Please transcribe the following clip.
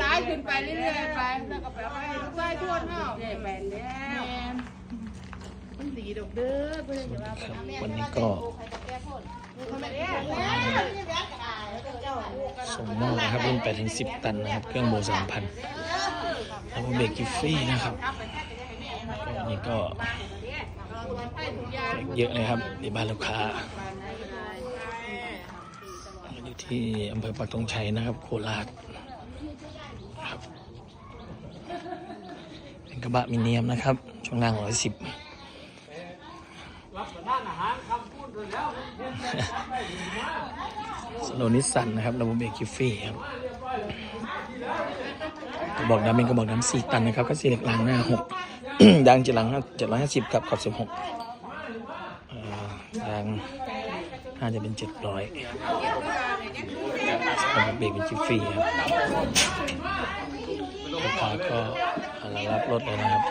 หลายๆขึ้นไปเรื่อยๆไปแล้วก็ไปเอาไปลูกไส้ทวดเนาะได้แฟนแล้วมันดีดอกเด้อเพื่นจะว่าครับวันนี้ก็เขาไม่ได้ส่งมอบนะครับรุ่น8ถึง10 ตันนะครับ เครื่องโบสามพันแล้วก็เบรกกิฟฟี่นะครับก็นี่ก็เยอะเลยครับในบ้านลูกค้าอยู่ที่อำเภอปักธงชัยนะครับ โคราชครับเป็นก ระบะมิเนียมนะครับช่วงล่างร้อยสิบสโลนิสันนะครับระบบเบรกคิฟฟี่ครับกระบอกดำเป็นกระบอกดำสี่ตันนะครับก็สี่เหล็กรางหน้าหกยางเจ็ดหลังเจ็ดร้อยห้าสิบกับขอบสิบหกยางน่าจะเป็นเจ็ดร้อยระบบเบรกเป็นคิฟฟี่ครับลูกค้าก็ รับรถเลยนะครับ